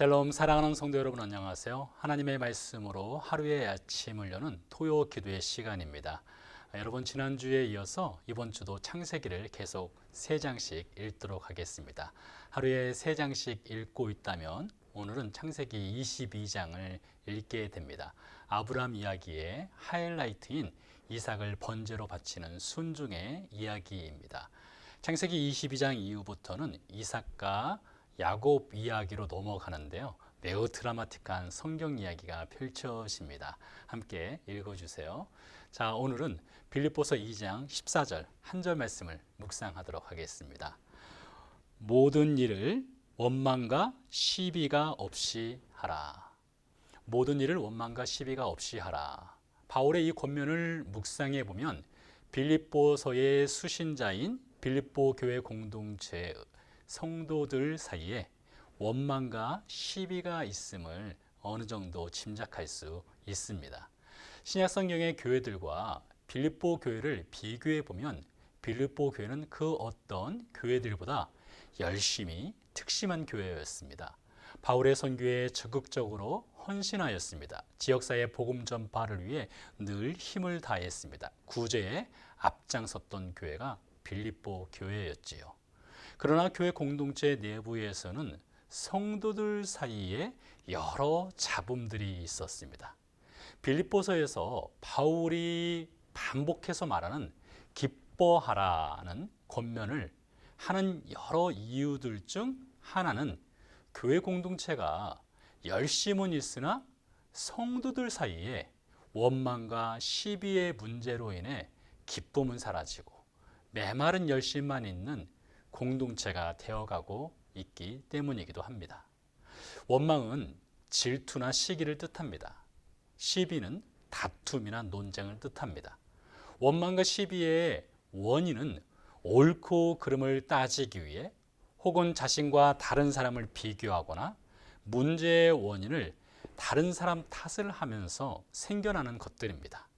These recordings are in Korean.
샬롬 사랑하는 성도 여러분 안녕하세요. 하나님의 말씀으로 하루의 아침을 여는 토요 기도의 시간입니다. 여러분 지난주에 이어서 이번 주도 창세기를 계속 세 장씩 읽도록 하겠습니다. 하루에 세 장씩 읽고 있다면 오늘은 창세기 22장을 읽게 됩니다. 아브람 이야기의 하이라이트인 이삭을 번제로 바치는 순종의 이야기입니다. 창세기 22장 이후부터는 이삭과 야곱 이야기로 넘어가는데요. 매우 드라마틱한 성경 이야기가 펼쳐집니다. 함께 읽어주세요. 자, 오늘은 빌립보서 2장 14절 한 절 말씀을 묵상하도록 하겠습니다. 모든 일을 원망과 시비가 없이 하라. 모든 일을 원망과 시비가 없이 하라. 바울의 이 권면을 묵상해 보면 빌립보서의 수신자인 빌립보 교회 공동체 성도들 사이에 원망과 시비가 있음을 어느 정도 짐작할 수 있습니다. 신약 성경의 교회들과 빌립보 교회를 비교해 보면 빌립보 교회는 그 어떤 교회들보다 열심히 특심한 교회였습니다. 바울의 선교에 적극적으로 헌신하였습니다. 지역사회 복음 전파를 위해 늘 힘을 다했습니다. 구제에 앞장섰던 교회가 빌립보 교회였지요. 그러나 교회 공동체 내부에서는 성도들 사이에 여러 잡음들이 있었습니다. 빌립보서에서 바울이 반복해서 말하는 기뻐하라는 권면을 하는 여러 이유들 중 하나는 교회 공동체가 열심은 있으나 성도들 사이에 원망과 시비의 문제로 인해 기쁨은 사라지고 메마른 열심만 있는 공동체가 되어가고 있기 때문이기도 합니다. 원망은 질투나 시기를 뜻합니다. 시비는 다툼이나 논쟁을 뜻합니다. 원망과 시비의 원인은 옳고 그름을 따지기 위해 혹은 자신과 다른 사람을 비교하거나 문제의 원인을 다른 사람 탓을 하면서 생겨나는 것들입니다.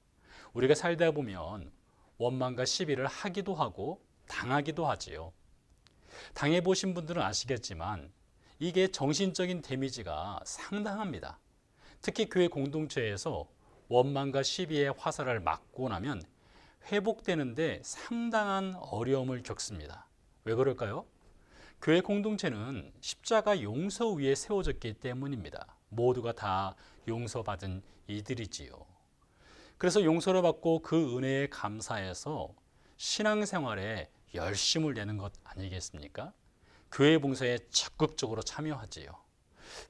우리가 살다 보면 원망과 시비를 하기도 하고 당하기도 하지요. 당해 보신 분들은 아시겠지만 이게 정신적인 데미지가 상당합니다. 특히 교회 공동체에서 원망과 시비의 화살을 맞고 나면 회복되는데 상당한 어려움을 겪습니다. 왜 그럴까요? 교회 공동체는 십자가 용서 위에 세워졌기 때문입니다. 모두가 다 용서받은 이들이지요. 그래서 용서를 받고 그 은혜에 감사해서 신앙생활에 열심을 내는 것 아니겠습니까? 교회 봉사에 적극적으로 참여하지요.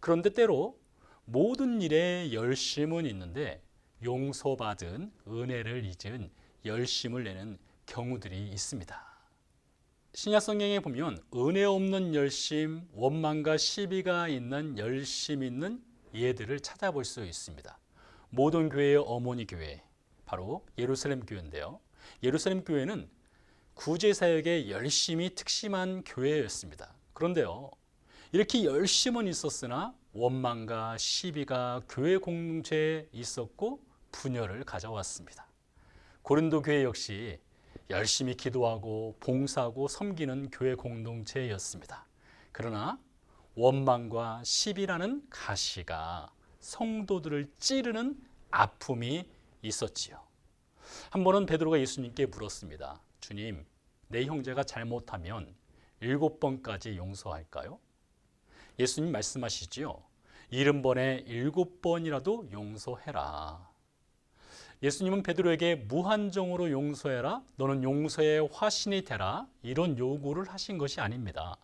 그런데 때로 모든 일에 열심은 있는데 용서받은 은혜를 잊은 열심을 내는 경우들이 있습니다. 신약 성경에 보면 은혜 없는 열심, 원망과 시비가 있는 열심 있는 예들을 찾아볼 수 있습니다. 모든 교회의 어머니 교회, 바로 예루살렘 교회인데요. 예루살렘 교회는 구제 사역에 열심히 특심한 교회였습니다. 그런데요, 이렇게 열심은 있었으나 원망과 시비가 교회 공동체에 있었고 분열을 가져왔습니다. 고린도 교회 역시 열심히 기도하고 봉사하고 섬기는 교회 공동체였습니다. 그러나 원망과 시비라는 가시가 성도들을 찌르는 아픔이 있었지요. 한 번은 베드로가 예수님께 물었습니다. 주님, 내 형제가 잘못하면 일곱 번까지 용서할까요? 예수님 말씀하시지요. 일흔 번에 일곱 번이라도 용서해라. 예수님은 베드로에게 무한정으로 용서해라. 너는 용서의 화신이 되라. 이런 요구를 하신 것이 아닙니다.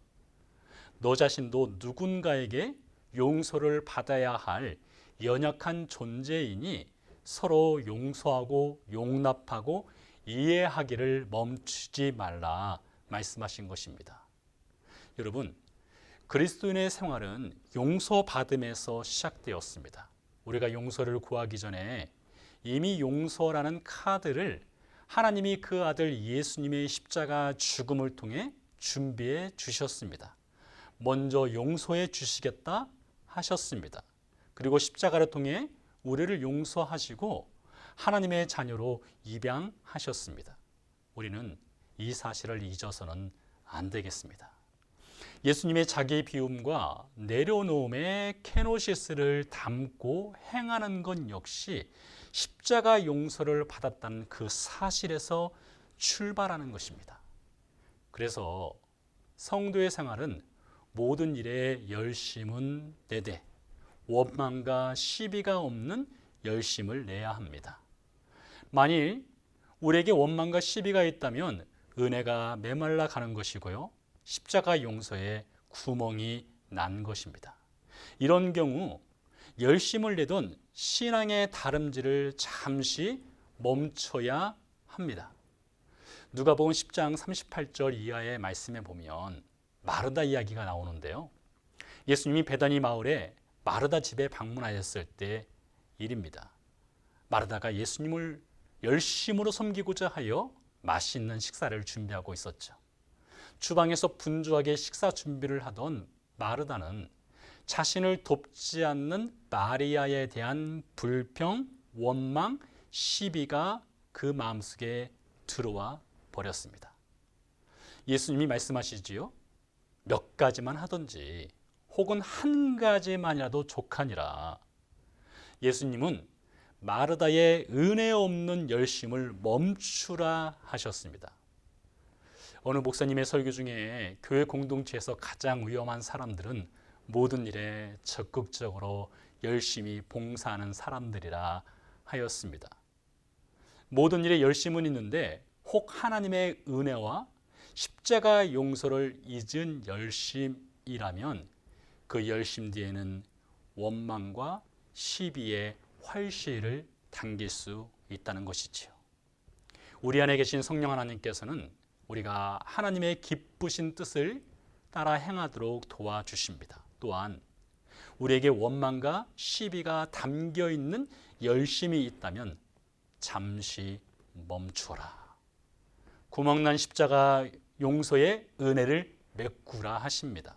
너 자신도 누군가에게 용서를 받아야 할 연약한 존재이니 서로 용서하고 용납하고 이해하기를 멈추지 말라 말씀하신 것입니다. 여러분, 그리스도인의 생활은 용서받음에서 시작되었습니다. 우리가 용서를 구하기 전에 이미 용서라는 카드를 하나님이 그 아들 예수님의 십자가 죽음을 통해 준비해 주셨습니다. 먼저 용서해 주시겠다 하셨습니다. 그리고 십자가를 통해 우리를 용서하시고 하나님의 자녀로 입양하셨습니다. 우리는 이 사실을 잊어서는 안 되겠습니다. 예수님의 자기 비움과 내려놓음의 케노시스를 담고 행하는 것 역시 십자가 용서를 받았다는 그 사실에서 출발하는 것입니다. 그래서 성도의 생활은 모든 일에 열심은 내되 원망과 시비가 없는 열심을 내야 합니다. 만일 우리에게 원망과 시비가 있다면 은혜가 메말라 가는 것이고요. 십자가 용서에 구멍이 난 것입니다. 이런 경우 열심을 내던 신앙의 다름질을 잠시 멈춰야 합니다. 누가복음 10장 38절 이하의 말씀에 보면 마르다 이야기가 나오는데요. 예수님이 베다니 마을에 마르다 집에 방문하였을 때 일입니다. 마르다가 예수님을 열심으로 섬기고자 하여 맛있는 식사를 준비하고 있었죠. 주방에서 분주하게 식사 준비를 하던 마르다는 자신을 돕지 않는 마리아에 대한 불평, 원망, 시비가 그 마음속에 들어와 버렸습니다. 예수님이 말씀하시지요. 몇 가지만 하든지 혹은 한 가지만이라도 족하니라. 예수님은 마르다의 은혜 없는 열심을 멈추라 하셨습니다. 어느 목사님의 설교 중에 교회 공동체에서 가장 위험한 사람들은 모든 일에 적극적으로 열심히 봉사하는 사람들이라 하였습니다. 모든 일에 열심은 있는데 혹 하나님의 은혜와 십자가 용서를 잊은 열심이라면 그 열심 뒤에는 원망과 시비의 활시를 당길 수 있다는 것이지요. 우리 안에 계신 성령 하나님께서는 우리가 하나님의 기쁘신 뜻을 따라 행하도록 도와주십니다. 또한 우리에게 원망과 시비가 담겨 있는 열심이 있다면 잠시 멈추라. 구멍난 십자가 용서의 은혜를 메꾸라 하십니다.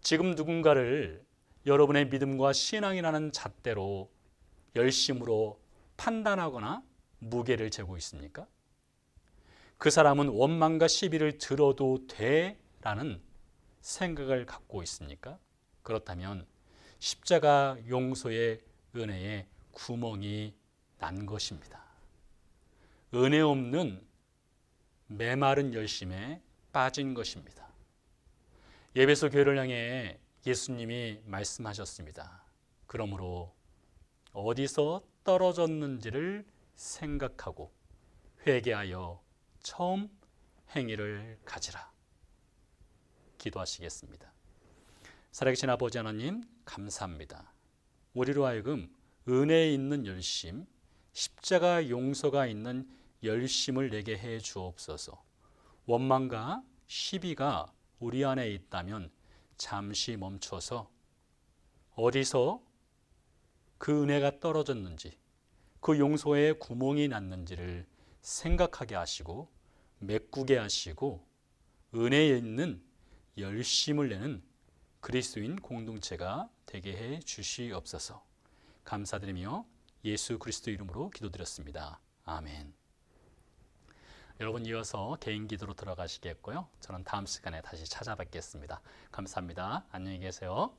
지금 누군가를 여러분의 믿음과 신앙이라는 잣대로 열심으로 판단하거나 무게를 재고 있습니까? 그 사람은 원망과 시비를 들어도 돼라는 생각을 갖고 있습니까? 그렇다면 십자가 용서의 은혜에 구멍이 난 것입니다. 은혜 없는 메마른 열심에 빠진 것입니다. 예배소 교회를 향해 예수님이 말씀하셨습니다. 그러므로 어디서 떨어졌는지를 생각하고 회개하여 처음 행위를 가지라. 기도하시겠습니다. 살아계신 아버지 하나님 감사합니다. 우리로 하여금 은혜 있는 열심, 십자가 용서가 있는 열심을 내게 해 주옵소서. 원망과 시비가 우리 안에 있다면 잠시 멈춰서 어디서 그 은혜가 떨어졌는지 그 용서에 구멍이 났는지를 생각하게 하시고 메꾸게 하시고 은혜에 있는 열심을 내는 그리스도인 공동체가 되게 해 주시옵소서. 감사드리며 예수 그리스도 이름으로 기도드렸습니다. 아멘. 여러분 이어서 개인 기도로 들어가시겠고요. 저는 다음 시간에 다시 찾아뵙겠습니다. 감사합니다. 안녕히 계세요.